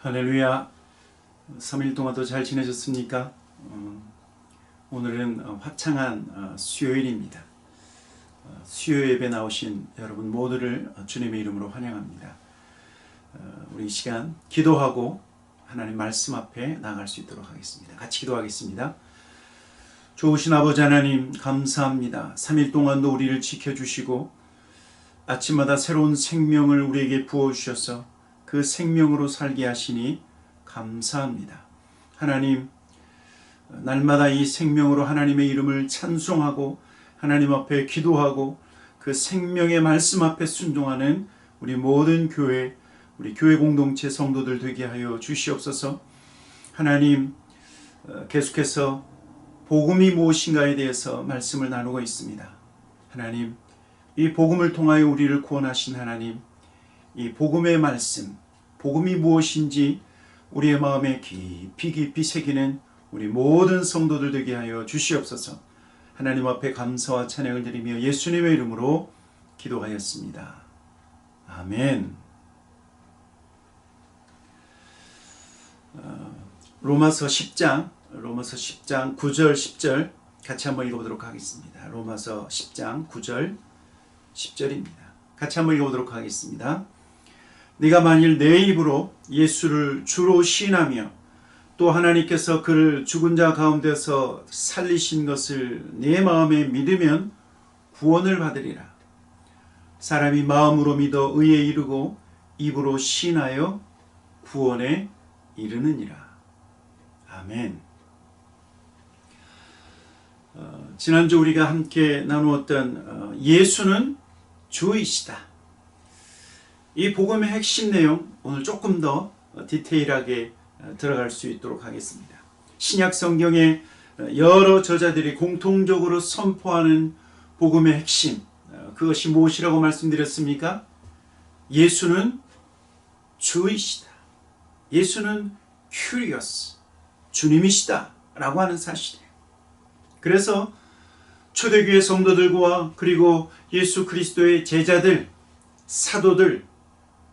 할렐루야. 3일 동안 도 잘 지내셨습니까? 어, 오늘은 어, 화창한 어, 수요일입니다. 어, 수요 예배 나오신 여러분 모두를 어, 주님의 이름으로 환영합니다. 어, 우리 이 시간 기도하고 하나님 말씀 앞에 나갈 수 있도록 하겠습니다. 같이 기도하겠습니다. 좋으신 아버지 하나님 감사합니다. 3일 동안도 우리를 지켜주시고 아침마다 새로운 생명을 우리에게 부어주셔서 그 생명으로 살게 하시니 감사합니다. 하나님, 날마다 이 생명으로 하나님의 이름을 찬송하고 하나님 앞에 기도하고 그 생명의 말씀 앞에 순종하는 우리 모든 교회, 우리 교회 공동체 성도들 되게 하여 주시옵소서. 하나님, 어, 계속해서 복음이 무엇인가에 대해서 말씀을 나누고 있습니다. 하나님, 이 복음을 통하여 우리를 구원하신 하나님, 이 복음의 말씀, 복음이 무엇인지 우리의 마음에 깊이 깊이 새기는 우리 모든 성도들 되게 하여 주시옵소서. 하나님 앞에 감사와 찬양을 드리며 예수님의 이름으로 기도하였습니다. 아멘. 어, 로마서 10장, 로마서 10장 9절 10절 같이 한번 읽어보도록 하겠습니다. 로마서 10장 9절 10절입니다. 같이 한번 읽어보도록 하겠습니다. 네가 만일 내 입으로 예수를 주로 시인하며 또 하나님께서 그를 죽은 자 가운데서 살리신 것을 내 마음에 믿으면 구원을 받으리라. 사람이 마음으로 믿어 의에 이르고 입으로 시인하여 구원에 이르느니라. 아멘. 어, 지난주 우리가 함께 나누었던 어, 예수는 주이시다. 이 복음의 핵심 내용 오늘 조금 더 디테일하게 들어갈 수 있도록 하겠습니다. 신약 성경의 여러 저자들이 공통적으로 선포하는 복음의 핵심 그것이 무엇이라고 말씀드렸습니까? 예수는 주이시다. 예수는 큐리어스 주님이시다 라고 하는 사실이에요. 그래서 초대교회 성도들과 그리고 예수 그리스도의 제자들, 사도들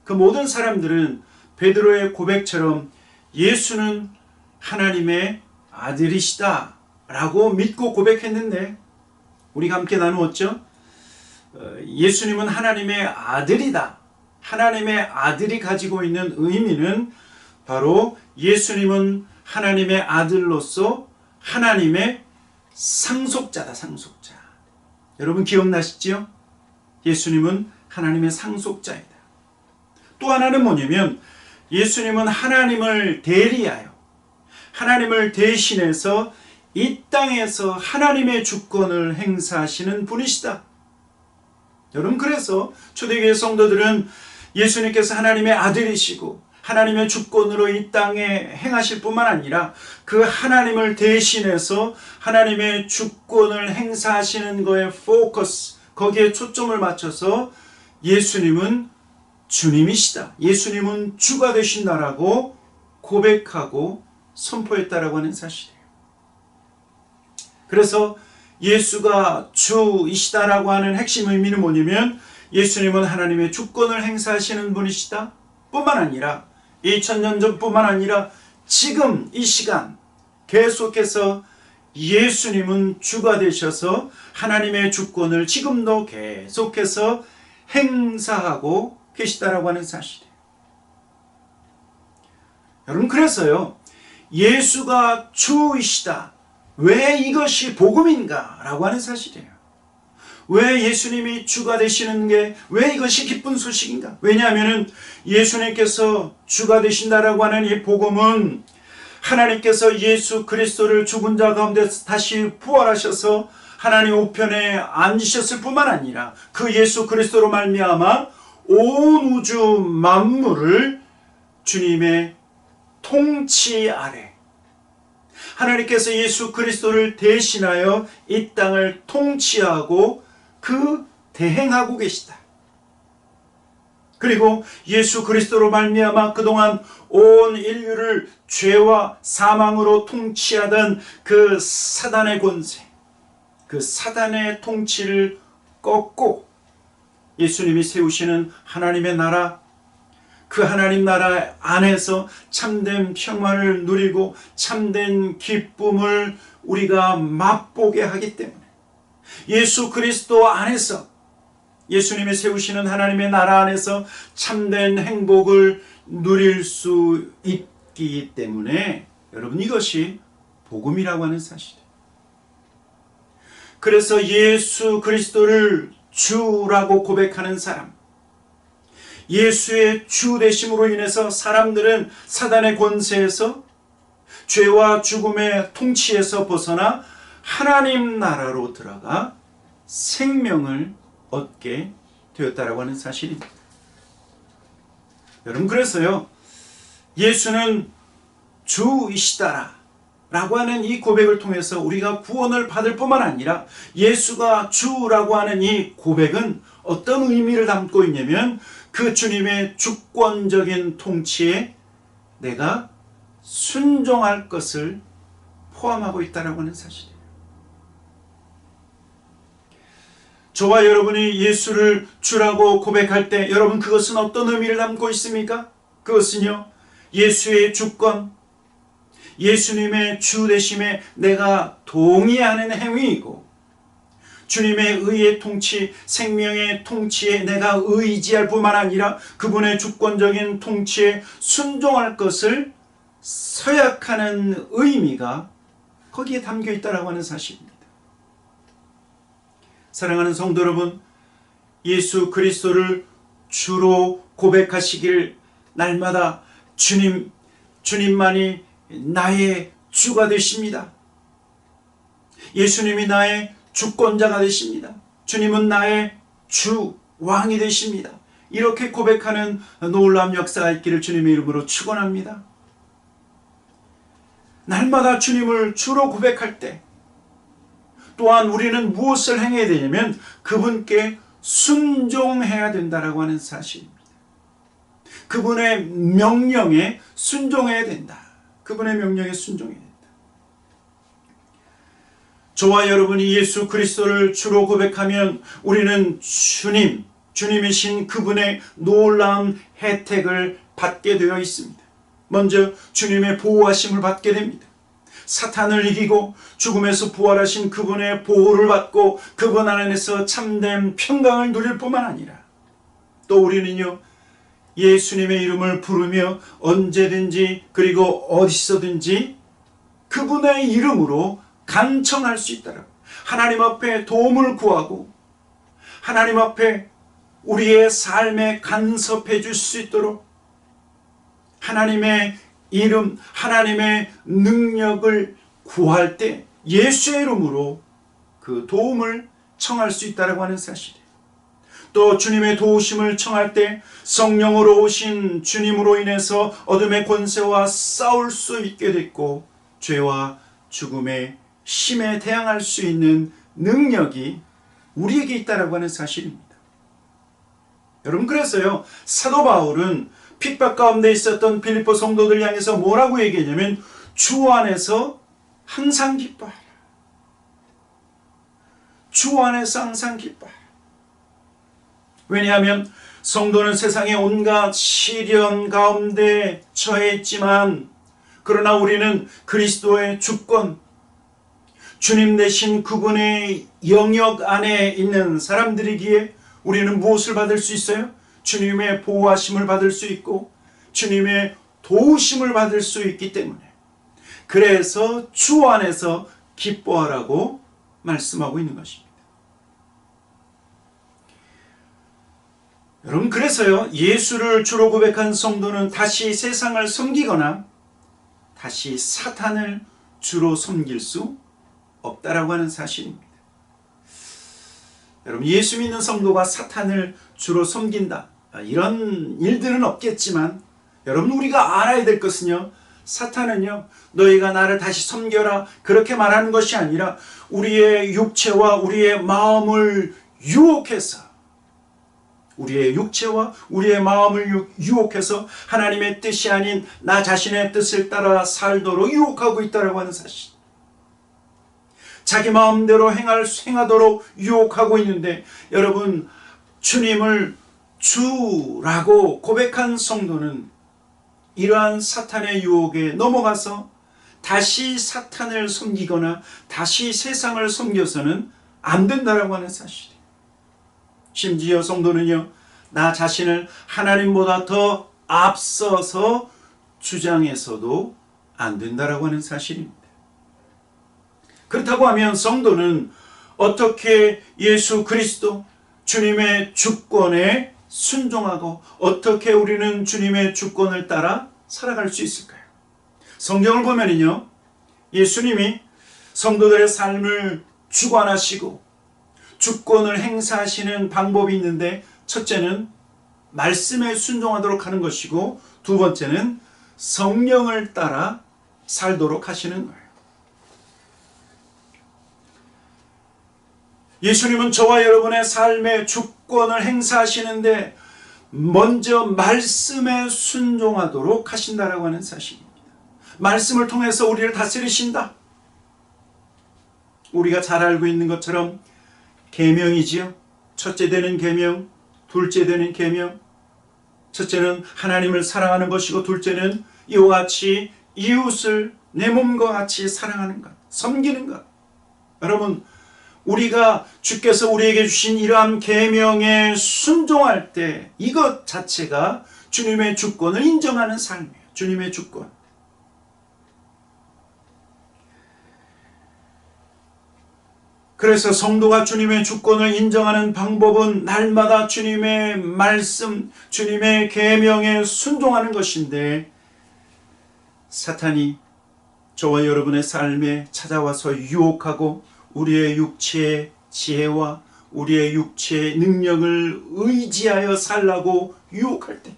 그 모든 사람들은 베드로의 고백처럼 예수는 하나님의 아들이시다 라고 믿고 고백했는데 우리가 함께 나누었죠. 어, 예수님은 하나님의 아들이다. 하나님의 아들이 가지고 있는 의미는 바로 예수님은 하나님의 아들로서 하나님의 상속자다, 상속자. 여러분 기억나시죠? 예수님은 하나님의 상속자이다. 또 하나는 뭐냐면 예수님은 하나님을 대리하여 하나님을 대신해서 이 땅에서 하나님의 주권을 행사하시는 분이시다. 여러분 그래서 초대교회 성도들은 예수님께서 하나님의 아들이시고 하나님의 주권으로 이 땅에 행하실 뿐만 아니라 그 하나님을 대신해서 하나님의 주권을 행사하시는 거에 포커스 거기에 초점을 맞춰서 예수님은 주님이시다. 예수님은 주가 되신다라고 고백하고 선포했다라고 하는 사실이에요. 그래서 예수가 주이시다라고 하는 핵심 의미는 뭐냐면 예수님은 하나님의 주권을 행사하시는 분이시다. 뿐만 아니라 2000년 전뿐만 아니라 지금 이 시간 계속해서 예수님은 주가 되셔서 하나님의 주권을 지금도 계속해서 행사하고 계시다라고 하는 사실이에요. 여러분 그래서요. 예수가 주이시다. 왜 이것이 복음인가? 라고 하는 사실이에요. 왜 예수님이 주가 되시는 게 왜 이것이 기쁜 소식인가? 왜냐하면 예수님께서 주가 되신다라고 하는 이 복음은 하나님께서 예수 그리스도를 죽은 자 가운데 다시 부활하셔서 하나님 우편에 앉으셨을 뿐만 아니라 그 예수 그리스도로 말미암아 온 우주 만물을 주님의 통치 아래 하나님께서 예수 그리스도를 대신하여 이 땅을 통치하고 그 대행하고 계시다. 그리고 예수 그리스도로 말미암아 그동안 온 인류를 죄와 사망으로 통치하던 그 사단의 권세, 그 사단의 통치를 꺾고 예수님이 세우시는 하나님의 나라, 그 하나님 나라 안에서 참된 평화를 누리고 참된 기쁨을 우리가 맛보게 하기 때문에 예수 그리스도 안에서 예수님이 세우시는 하나님의 나라 안에서 참된 행복을 누릴 수 있기 때문에 여러분 이것이 복음이라고 하는 사실이에요. 그래서 예수 그리스도를 주라고 고백하는 사람, 예수의 주 되심으로 인해서 사람들은 사단의 권세에서 죄와 죽음의 통치에서 벗어나 하나님 나라로 들어가 생명을 얻게 되었다라고 하는 사실입니다. 여러분 그래서요. 예수는 주이시다라 라고 하는 이 고백을 통해서 우리가 구원을 받을 뿐만 아니라 예수가 주라고 하는 이 고백은 어떤 의미를 담고 있냐면 그 주님의 주권적인 통치에 내가 순종할 것을 포함하고 있다라고 하는 사실이에요. 저와 여러분이 예수를 주라고 고백할 때 여러분 그것은 어떤 의미를 담고 있습니까? 그것은요. 예수의 주권, 예수님의 주 되심에 내가 동의하는 행위이고 주님의 의의 통치, 생명의 통치에 내가 의지할 뿐만 아니라 그분의 주권적인 통치에 순종할 것을 서약하는 의미가 거기에 담겨 있다라고 하는 사실입니다. 사랑하는 성도 여러분, 예수 그리스도를 주로 고백하시길 날마다 주님, 주님만이 나의 주가 되십니다. 예수님이 나의 주권자가 되십니다. 주님은 나의 주, 왕이 되십니다. 이렇게 고백하는 놀라운 역사가 있기를 주님의 이름으로 축원합니다. 날마다 주님을 주로 고백할 때 또한 우리는 무엇을 행해야 되냐면 그분께 순종해야 된다라고 하는 사실입니다. 그분의 명령에 순종해야 된다. 그분의 명령에 순종해야 된다. 저와 여러분이 예수 그리스도를 주로 고백하면 우리는 주님, 주님이신 그분의 놀라운 혜택을 받게 되어 있습니다. 먼저 주님의 보호하심을 받게 됩니다. 사탄을 이기고 죽음에서 부활하신 그분의 보호를 받고 그분 안에서 참된 평강을 누릴 뿐만 아니라 또 우리는요 예수님의 이름을 부르며 언제든지 그리고 어디서든지 그분의 이름으로 간청할 수 있다라고 하나님 앞에 도움을 구하고 하나님 앞에 우리의 삶에 간섭해 줄 수 있도록 하나님의 이름, 하나님의 능력을 구할 때 예수의 이름으로 그 도움을 청할 수 있다라고 하는 사실이에요. 또 주님의 도우심을 청할 때 성령으로 오신 주님으로 인해서 어둠의 권세와 싸울 수 있게 됐고 죄와 죽음의 힘에 대항할 수 있는 능력이 우리에게 있다라고 하는 사실입니다. 여러분 그래서요 사도 바울은 핍박 가운데 있었던 빌립보 성도들 향해서 뭐라고 얘기했냐면 주 안에서 항상 기뻐하라. 주 안에서 항상 기뻐하라. 왜냐하면 성도는 세상의 온갖 시련 가운데 처해 있지만 그러나 우리는 그리스도의 주권 주님 대신 그분의 영역 안에 있는 사람들이기에 우리는 무엇을 받을 수 있어요? 주님의 보호하심을 받을 수 있고 주님의 도우심을 받을 수 있기 때문에 그래서 주 안에서 기뻐하라고 말씀하고 있는 것입니다. 여러분 그래서요 예수를 주로 고백한 성도는 다시 세상을 섬기거나 다시 사탄을 주로 섬길 수 없다라고 하는 사실입니다. 여러분 예수 믿는 성도가 사탄을 주로 섬긴다 이런 일들은 없겠지만 여러분 우리가 알아야 될 것은요 사탄은요 너희가 나를 다시 섬겨라 그렇게 말하는 것이 아니라 우리의 육체와 우리의 마음을 유혹해서 우리의 육체와 우리의 마음을 유혹해서 하나님의 뜻이 아닌 나 자신의 뜻을 따라 살도록 유혹하고 있다라고 하는 사실. 자기 마음대로 행할 행하도록 유혹하고 있는데 여러분 주님을 주라고 고백한 성도는 이러한 사탄의 유혹에 넘어가서 다시 사탄을 섬기거나 다시 세상을 섬겨서는 안 된다라고 하는 사실이에요. 심지어 성도는요, 나 자신을 하나님보다 더 앞서서 주장해서도 안 된다라고 하는 사실입니다. 그렇다고 하면 성도는 어떻게 예수 그리스도 주님의 주권에 순종하고 어떻게 우리는 주님의 주권을 따라 살아갈 수 있을까요? 성경을 보면은요, 예수님이 성도들의 삶을 주관하시고 주권을 행사하시는 방법이 있는데 첫째는 말씀에 순종하도록 하는 것이고 두 번째는 성령을 따라 살도록 하시는 거예요. 예수님은 저와 여러분의 삶의 주권을 행사하시는데 먼저 말씀에 순종하도록 하신다라고 하는 사실입니다. 말씀을 통해서 우리를 다스리신다. 우리가 잘 알고 있는 것처럼 계명이지요. 첫째 되는 계명, 둘째 되는 계명. 첫째는 하나님을 사랑하는 것이고 둘째는 이와 같이 이웃을 내 몸과 같이 사랑하는 것, 섬기는 것. 여러분 우리가 주께서 우리에게 주신 이러한 계명에 순종할 때 이것 자체가 주님의 주권을 인정하는 삶이에요. 주님의 주권. 그래서 성도가 주님의 주권을 인정하는 방법은 날마다 주님의 말씀, 주님의 계명에 순종하는 것인데 사탄이 저와 여러분의 삶에 찾아와서 유혹하고 우리의 육체의 지혜와 우리의 육체의 능력을 의지하여 살라고 유혹할 때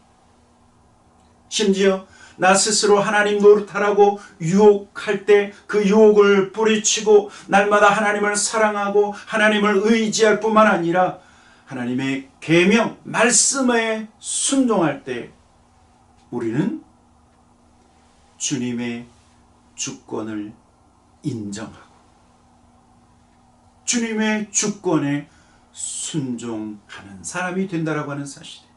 심지어 나 스스로 하나님 노릇하라고 유혹할 때 그 유혹을 뿌리치고 날마다 하나님을 사랑하고 하나님을 의지할 뿐만 아니라 하나님의 계명 말씀에 순종할 때 우리는 주님의 주권을 인정하고 주님의 주권에 순종하는 사람이 된다라고 하는 사실이에요.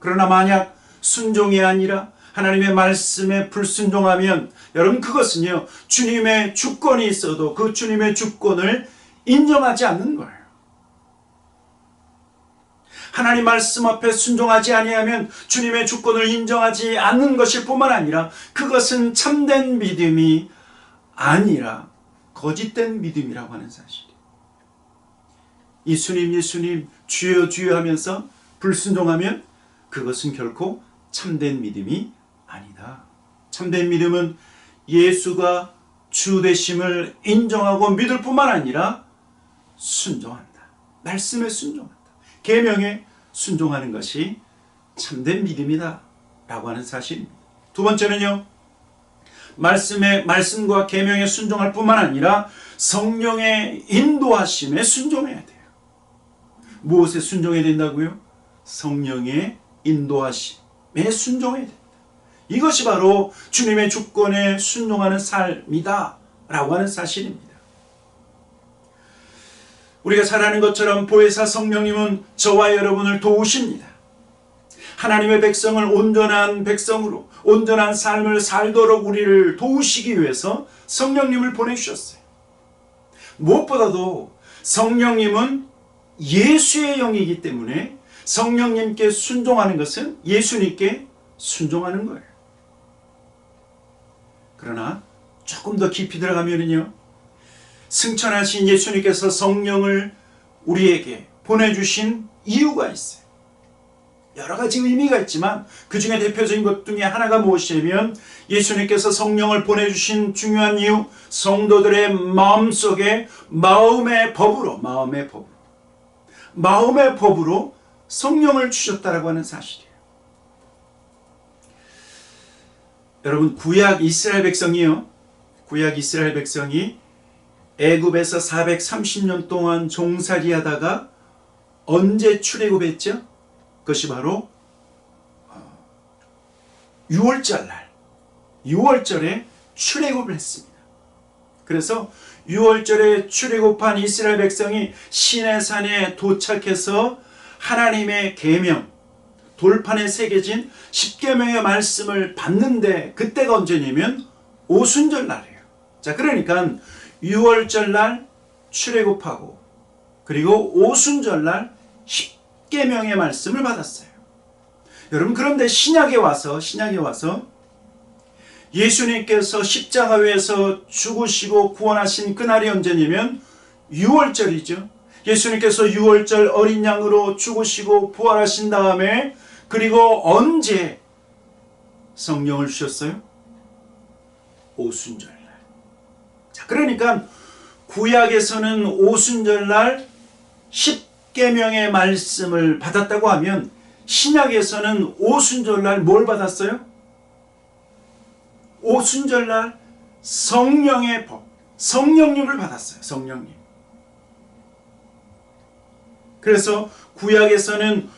그러나 만약 순종이 아니라 하나님의 말씀에 불순종하면 여러분 그것은요 주님의 주권이 있어도 그 주님의 주권을 인정하지 않는 거예요. 하나님 말씀 앞에 순종하지 아니하면 주님의 주권을 인정하지 않는 것일 뿐만 아니라 그것은 참된 믿음이 아니라 거짓된 믿음이라고 하는 사실이에요. 예수님 예수님 주여 주여 하면서 불순종하면 그것은 결코 참된 믿음이 아니다. 참된 믿음은 예수가 주 되심을 인정하고 믿을 뿐만 아니라 순종한다. 말씀에 순종한다. 계명에 순종하는 것이 참된 믿음이다. 라고 하는 사실입니다. 두 번째는요. 말씀에 말씀과 계명에 순종할 뿐만 아니라 성령의 인도하심에 순종해야 돼요. 무엇에 순종해야 된다고요? 성령의 인도하심에 순종해야 된다. 이것이 바로 주님의 주권에 순종하는 삶이다. 라고 하는 사실입니다. 우리가 잘 아는 것처럼 보혜사 성령님은 저와 여러분을 도우십니다. 하나님의 백성을 온전한 백성으로 온전한 삶을 살도록 우리를 도우시기 위해서 성령님을 보내주셨어요. 무엇보다도 성령님은 예수의 영이기 때문에 성령님께 순종하는 것은 예수님께 순종하는 거예요. 그러나 조금 더 깊이 들어가면요. 승천하신 예수님께서 성령을 우리에게 보내주신 이유가 있어요. 여러 가지 의미가 있지만 그 중에 대표적인 것 중에 하나가 무엇이냐면 예수님께서 성령을 보내주신 중요한 이유 성도들의 마음속에 마음의 법으로 마음의 법으로 마음의 법으로 성령을 주셨다라고 하는 사실이에요. 여러분 구약 이스라엘 백성이요. 구약 이스라엘 백성이 애굽에서 430년 동안 종살이하다가 언제 출애굽했죠? 그것이 바로 6월절 날 6월절에 출애굽을 했습니다. 그래서 6월절에 출애굽한 이스라엘 백성이 시내산에 도착해서 하나님의 계명 돌판에 새겨진 십계명의 말씀을 받는데 그때가 언제냐면 오순절 날이에요. 자, 그러니까 유월절 날 출애굽하고 그리고 오순절 날 십계명의 말씀을 받았어요. 여러분 그런데 신약에 와서 신약에 와서 예수님께서 십자가 위에서 죽으시고 구원하신 그날이 언제냐면 6월절이죠. 예수님께서 6월절 어린 양으로 죽으시고 부활하신 다음에 그리고 언제 성령을 주셨어요? 오순절날. 자, 그러니까 구약에서는 오순절날 십계명의 말씀을 받았다고 하면 신약에서는 오순절날 뭘 받았어요? 오순절날 성령의 법, 성령님을 받았어요. 성령님. 그래서 구약에서는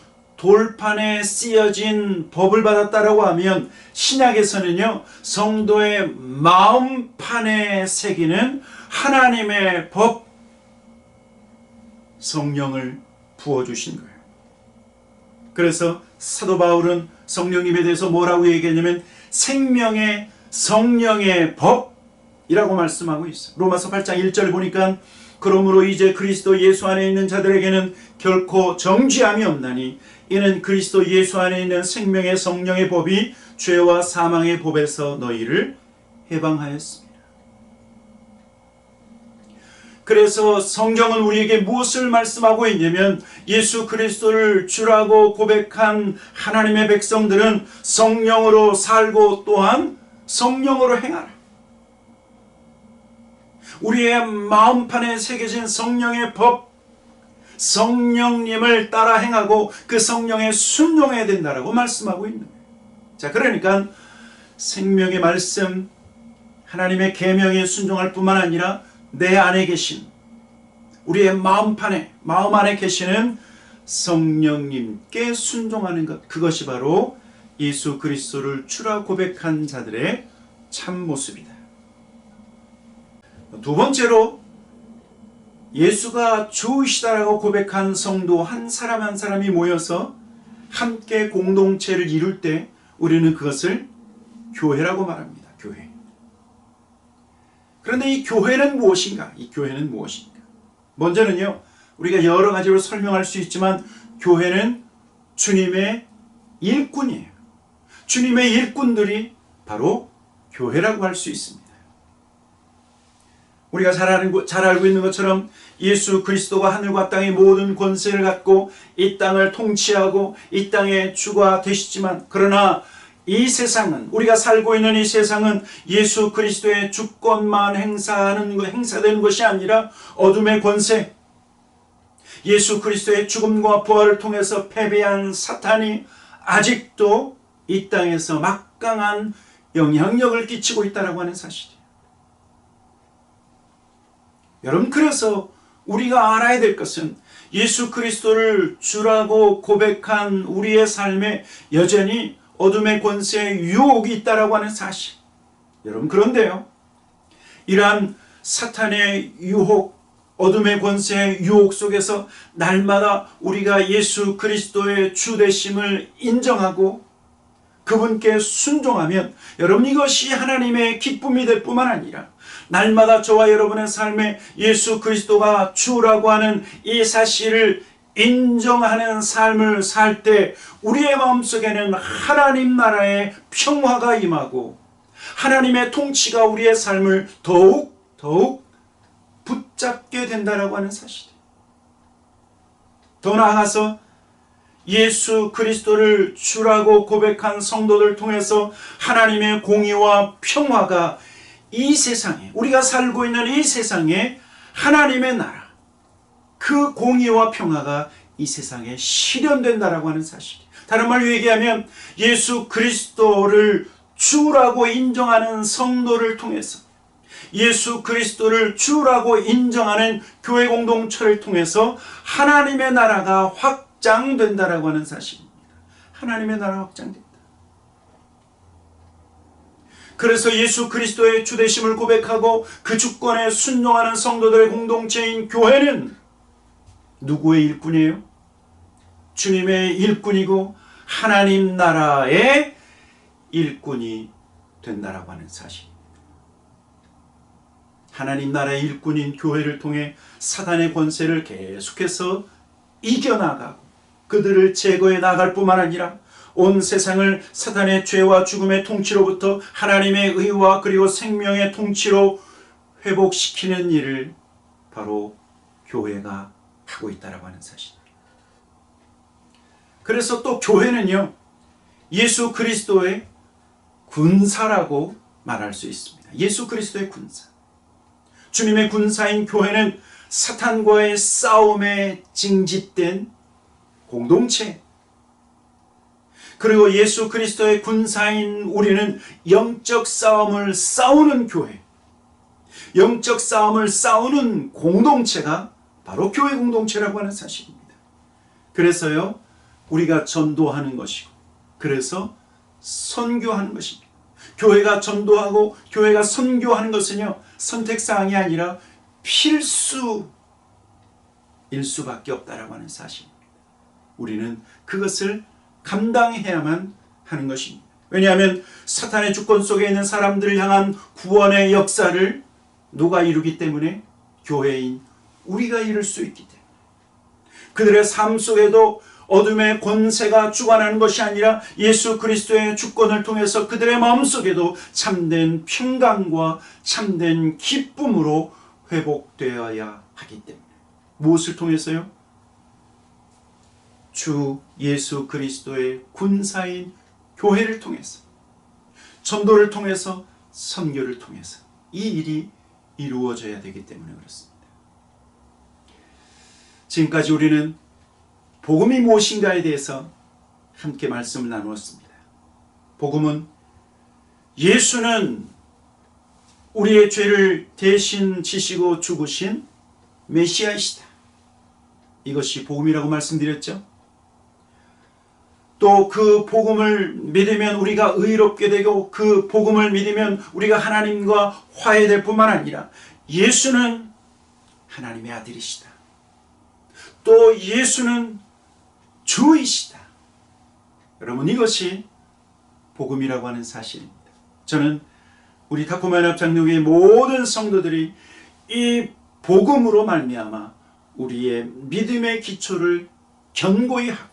돌판에 쓰여진 법을 받았다라고 하면 신약에서는요 성도의 마음판에 새기는 하나님의 법 성령을 부어 주신 거예요. 그래서 사도 바울은 성령님에 대해서 뭐라고 얘기했냐면 생명의 성령의 법이라고 말씀하고 있어요. 로마서 8장 1절 보니까 그러므로 이제 그리스도 예수 안에 있는 자들에게는 결코 정죄함이 없나니 이는 그리스도 예수 안에 있는 생명의 성령의 법이 죄와 사망의 법에서 너희를 해방하였습니다. 그래서 성경은 우리에게 무엇을 말씀하고 있냐면 예수 그리스도를 주라고 고백한 하나님의 백성들은 성령으로 살고 또한 성령으로 행하라. 우리의 마음판에 새겨진 성령의 법, 성령님을 따라 행하고 그 성령에 순종해야 된다라고 말씀하고 있는 거예요. 자, 그러니까 생명의 말씀, 하나님의 계명에 순종할 뿐만 아니라 내 안에 계신 우리의 마음판에 마음 안에 계시는 성령님께 순종하는 것 그것이 바로 예수 그리스도를 주라 고백한 자들의 참 모습이다. 두 번째로 예수가 주이시다라고 고백한 성도 한 사람 한 사람이 모여서 함께 공동체를 이룰 때 우리는 그것을 교회라고 말합니다. 교회. 그런데 이 교회는 무엇인가? 이 교회는 무엇인가? 먼저는요, 우리가 여러 가지로 설명할 수 있지만, 교회는 주님의 일꾼이에요. 주님의 일꾼들이 바로 교회라고 할 수 있습니다. 우리가 잘, 알고, 잘 알고 있는 것처럼 예수 그리스도가 하늘과 땅의 모든 권세를 갖고 이 땅을 통치하고 이 땅의 주가 되시지만 그러나 이 세상은 우리가 살고 있는 이 세상은 예수 그리스도의 주권만 행사하는 것 행사되는 것이 아니라 어둠의 권세 예수 그리스도의 죽음과 부활을 통해서 패배한 사탄이 아직도 이 땅에서 막강한 영향력을 끼치고 있다라고 하는 사실이에요. 여러분 그래서 우리가 알아야 될 것은 예수 그리스도를 주라고 고백한 우리의 삶에 여전히 어둠의 권세에 유혹이 있다라고 하는 사실. 여러분 그런데요. 이러한 사탄의 유혹, 어둠의 권세의 유혹 속에서 날마다 우리가 예수 그리스도의 주 되심을 인정하고 그분께 순종하면 여러분 이것이 하나님의 기쁨이 될 뿐만 아니라 날마다 저와 여러분의 삶에 예수 그리스도가 주라고 하는 이 사실을 인정하는 삶을 살 때 우리의 마음속에는 하나님 나라의 평화가 임하고 하나님의 통치가 우리의 삶을 더욱 더욱 붙잡게 된다라고 하는 사실이에요. 더 나아가서 예수 그리스도를 주라고 고백한 성도들 통해서 하나님의 공의와 평화가 이 세상에 우리가 살고 있는 이 세상에 하나님의 나라 그 공의와 평화가 이 세상에 실현된다라고 하는 사실. 다른 말로 얘기하면 예수 그리스도를 주라고 인정하는 성도를 통해서 예수 그리스도를 주라고 인정하는 교회 공동체를 통해서 하나님의 나라가 확장된다라고 하는 사실입니다. 하나님의 나라 확장된다. 그래서 예수 그리스도의 주되심을 고백하고 그 주권에 순종하는 성도들의 공동체인 교회는 누구의 일꾼이에요? 주님의 일꾼이고 하나님 나라의 일꾼이 된다라고 하는 사실입니다. 하나님 나라의 일꾼인 교회를 통해 사단의 권세를 계속해서 이겨나가고 그들을 제거해 나갈 뿐만 아니라 온 세상을 사단의 죄와 죽음의 통치로부터 하나님의 의와 그리고 생명의 통치로 회복시키는 일을 바로 교회가 하고 있다라고 하는 사실입니다. 그래서 또 교회는요. 예수 그리스도의 군사라고 말할 수 있습니다. 예수 그리스도의 군사. 주님의 군사인 교회는 사탄과의 싸움에 징짓된 공동체. 그리고 예수 그리스도의 군사인 우리는 영적 싸움을 싸우는 교회. 영적 싸움을 싸우는 공동체가 바로 교회 공동체라고 하는 사실입니다. 그래서요, 우리가 전도하는 것이고, 그래서 선교하는 것입니다. 교회가 전도하고 교회가 선교하는 것은요, 선택사항이 아니라 필수일 수밖에 없다라고 하는 사실입니다. 우리는 그것을 감당해야만 하는 것입니다. 왜냐하면 사탄의 주권 속에 있는 사람들을 향한 구원의 역사를 누가 이루기 때문에 교회인 우리가 이룰 수 있기 때문에 그들의 삶 속에도 어둠의 권세가 주관하는 것이 아니라 예수 그리스도의 주권을 통해서 그들의 마음속에도 참된 평강과 참된 기쁨으로 회복되어야 하기 때문에 무엇을 통해서요? 주 예수 그리스도의 군사인 교회를 통해서 전도를 통해서 선교를 통해서 이 일이 이루어져야 되기 때문에 그렇습니다. 지금까지 우리는 복음이 무엇인가에 대해서 함께 말씀을 나누었습니다. 복음은 예수는 우리의 죄를 대신 지시고 죽으신 메시아이시다. 이것이 복음이라고 말씀드렸죠. 또 그 복음을 믿으면 우리가 의롭게 되고 그 복음을 믿으면 우리가 하나님과 화해될 뿐만 아니라 예수는 하나님의 아들이시다. 또 예수는 주이시다. 여러분 이것이 복음이라고 하는 사실입니다. 저는 우리 타코만 합장로교의 모든 성도들이 이 복음으로 말미암아 우리의 믿음의 기초를 견고히 하고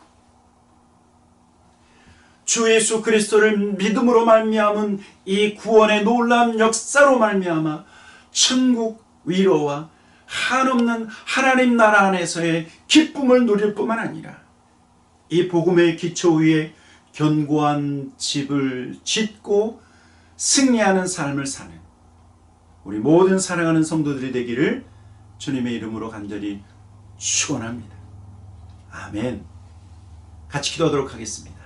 주 예수 그리스도를 믿음으로 말미암은 이 구원의 놀라운 역사로 말미암아 천국 위로와 한없는 하나님 나라 안에서의 기쁨을 누릴 뿐만 아니라 이 복음의 기초 위에 견고한 집을 짓고 승리하는 삶을 사는 우리 모든 사랑하는 성도들이 되기를 주님의 이름으로 간절히 축원합니다. 아멘. 같이 기도하도록 하겠습니다.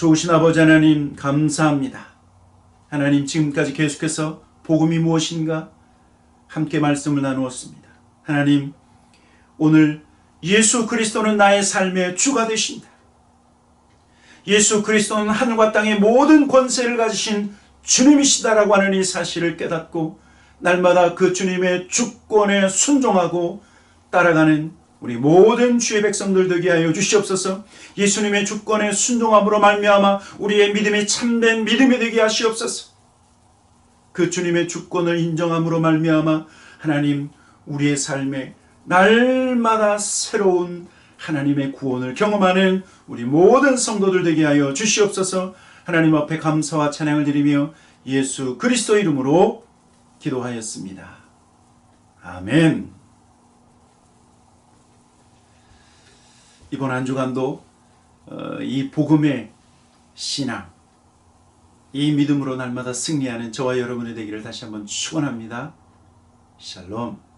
좋으신 아버지 하나님 감사합니다. 하나님 지금까지 계속해서 복음이 무엇인가 함께 말씀을 나누었습니다. 하나님 오늘 예수 그리스도는 나의 삶의 주가 되신다. 예수 그리스도는 하늘과 땅의 모든 권세를 가지신 주님이시다라고 하는 이 사실을 깨닫고 날마다 그 주님의 주권에 순종하고 따라가는 우리 모든 주의 백성들 되게 하여 주시옵소서. 예수님의 주권에 순종함으로 말미암아 우리의 믿음이 참된 믿음이 되게 하시옵소서. 그 주님의 주권을 인정함으로 말미암아 하나님 우리의 삶에 날마다 새로운 하나님의 구원을 경험하는 우리 모든 성도들 되게 하여 주시옵소서. 하나님 앞에 감사와 찬양을 드리며 예수 그리스도 이름으로 기도하였습니다. 아멘. 이번 한 주간도 어, 이 복음의 신앙, 이 믿음으로 날마다 승리하는 저와 여러분의 되기를 다시 한번 축원합니다. 샬롬.